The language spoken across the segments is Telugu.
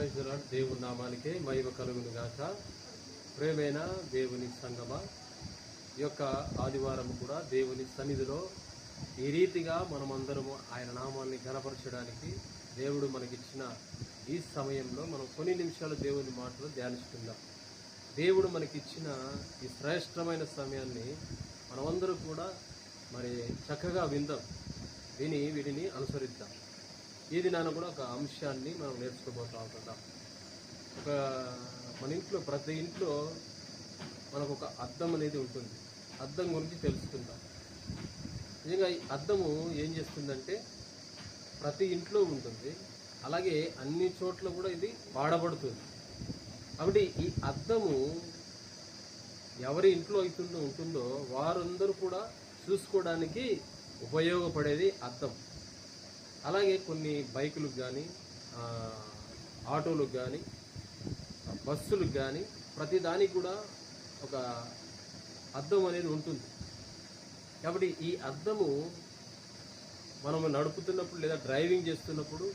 ప్రజలాడు దేవుని నామానికే మహిమ కలుగును గాక ప్రేమైన దేవుని సంగమ ఈ యొక్క ఆదివారం కూడా దేవుని సన్నిధిలో ఈ రీతిగా మనమందరము ఆయన నామాన్ని గనపరచడానికి దేవుడు మనకిచ్చిన ఈ సమయంలో మనం కొన్ని నిమిషాలు దేవుని మాటలు ధ్యానిస్తున్నాం. దేవుడు మనకిచ్చిన ఈ శ్రేష్టమైన సమయాన్ని మనమందరూ కూడా మరి చక్కగా విందాం. విని వీటిని అనుసరిద్దాం. ఈ దినాన కూడా ఒక అంశాన్ని మనం నేర్చుకోబోతూ ఉంటున్నాం ఒక మన ఇంట్లో ప్రతి ఇంట్లో మనకు ఒక అద్దం అనేది ఉంటుంది. అద్దం గురించి తెలుసుకుందాం. నిజంగా ఈ అద్దము ఏం చేస్తుందంటే ప్రతి ఇంట్లో ఉంటుంది. అలాగే అన్ని చోట్ల కూడా ఇది వాడబడుతుంది. కాబట్టి ఈ అద్దము ఎవరి ఇంట్లో అవుతుందో ఉంటుందో వారందరూ కూడా చూసుకోవడానికి ఉపయోగపడేది అద్దం. అలాగే కొన్ని బైకులకు కానీ ఆటోలకు కానీ బస్సులకు కానీ ప్రతిదానికి కూడా ఒక అద్దం అనేది ఉంటుంది. కాబట్టి ఈ అద్దము మనము నడుపుతున్నప్పుడు లేదా డ్రైవింగ్ చేస్తున్నప్పుడు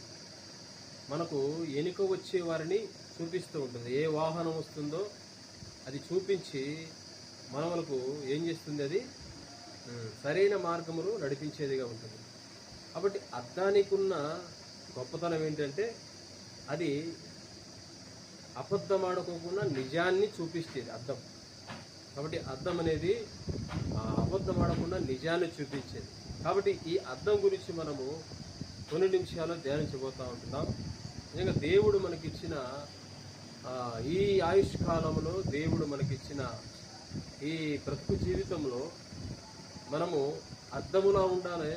మనకు ఎనుక వచ్చే వారిని చూపిస్తూ ఉంటుంది. ఏ వాహనం వస్తుందో అది చూపించి మనములకు ఏం చేస్తుంది అది? సరైన మార్గములు నడిపించేదిగా ఉంటుంది. కాబట్టి అద్దానికి ఉన్న గొప్పతనం ఏంటంటే అది అబద్ధం ఆడుకోకుండా నిజాన్ని చూపిస్తుంది అద్దం. కాబట్టి అద్దం అనేది అబద్ధం ఆడకుండా నిజాన్ని చూపించేది. కాబట్టి ఈ అద్దం గురించి మనము కొన్ని నిమిషాలు ధ్యానించబోతూ ఉంటున్నాం. నిజంగా దేవుడు మనకిచ్చిన ఈ ఆయుష్ కాలంలో దేవుడు మనకిచ్చిన ఈ బ్రతుకు జీవితంలో మనము అద్దములా ఉండాలి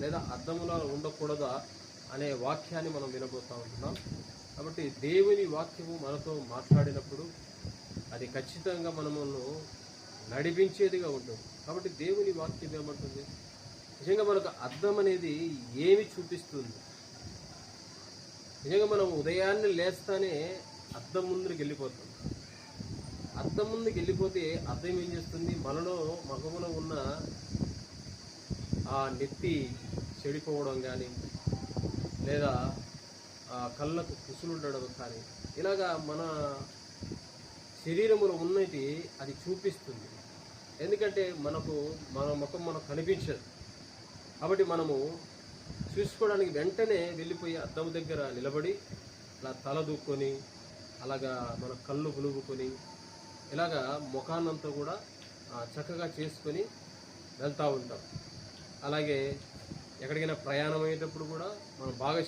లేదా అద్దములా ఉండకూడదా అనే వాక్యాన్ని మనం వినబోతూ ఉంటున్నాం. కాబట్టి దేవుని వాక్యము మనతో మాట్లాడినప్పుడు అది ఖచ్చితంగా మనమును నడిపించేదిగా ఉంటుంది. కాబట్టి దేవుని వాక్యం ఏమంటుంది? నిజంగా మనకు అర్థం అనేది ఏమి చూపిస్తుంది? నిజంగా మనం ఉదయాన్నే లేస్తానే అద్దం ముందుకు వెళ్ళిపోతాం అద్దం ముందుకు వెళ్ళిపోతే అద్దం ఏం చేస్తుంది? మనలో మగములో ఉన్న ఆ నెత్తి చెడిపోవడం కానీ లేదా ఆ కళ్ళకు కుసులు ఉండడం కానీ ఇలాగా మన శరీరంలో ఉన్నది అది చూపిస్తుంది. ఎందుకంటే మనకు మన ముఖం మనకు కనిపించదు. కాబట్టి మనము చూసుకోవడానికి వెంటనే వెళ్ళిపోయి అద్దం దగ్గర నిలబడి అలా తల దూక్కొని అలాగా మన కళ్ళు పులుపుకొని ఇలాగా ముఖాన్నంతా కూడా చక్కగా చేసుకొని వెళ్తూ ఉంటాం. అలాగే ఎక్కడికైనా ప్రయాణం అయ్యేటప్పుడు కూడా మనం బాగా